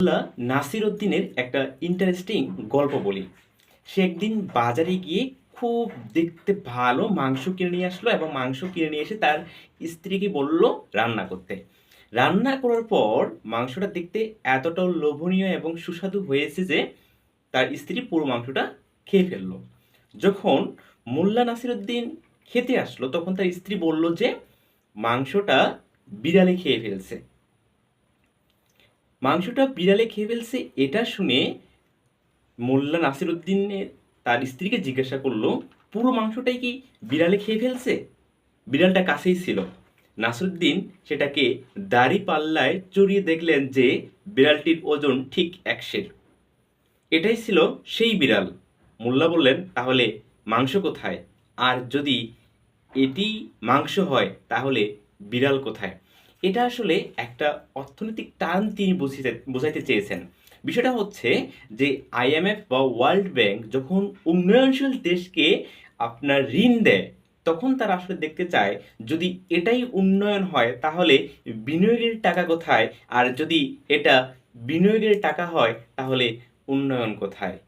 মোল্লা নাসির উদ্দিনের একটা ইন্টারেস্টিং গল্প বলি। সে একদিন বাজারে গিয়ে খুব দেখতে ভালো মাংস কিনে নিয়ে আসলো এবং মাংস কিনে নিয়ে এসে তার স্ত্রীকে বলল রান্না করতে। রান্না করার পর মাংসটা দেখতে এতটাও লোভনীয় এবং সুস্বাদু হয়েছে যে তার স্ত্রী পুরো মাংসটা খেয়ে ফেলল। যখন মোল্লা নাসিরুদ্দিন খেতে আসলো, তখন তার স্ত্রী বলল যে, মাংসটা বিড়ালে খেয়ে ফেলছে। মাংসটা বিড়ালে খেয়ে ফেলছে, এটা শুনে মোল্লা নাসিরুদ্দিনের তার স্ত্রীকে জিজ্ঞাসা করল, পুরো মাংসটাই কি বিড়ালে খেয়ে ফেলছে? বিড়ালটা কাছেই ছিল। নাসিরুদ্দিন সেটাকে দাড়ি পাল্লায় চড়িয়ে দেখলেন যে বিড়ালটির ওজন ঠিক একশের। এটাই ছিল সেই বিড়াল। মোল্লা বললেন, তাহলে মাংস কোথায়? আর যদি এটি মাংস হয়, তাহলে বিড়াল কোথায়? এটা আসলে একটা অর্থনৈতিক টার্ম তিনি বোঝাইতে চেয়েছেন। বিষয়টা হচ্ছে যে আইএমএফ বা ওয়ার্ল্ড ব্যাংক যখন উন্নয়নশীল দেশকে আপনার ঋণ দেয়, তখন তারা আসলে দেখতে চায়, যদি এটাই উন্নয়ন হয়, তাহলে বিনিয়োগের টাকা কোথায়? আর যদি এটা বিনিয়োগের টাকা হয়, তাহলে উন্নয়ন কোথায়?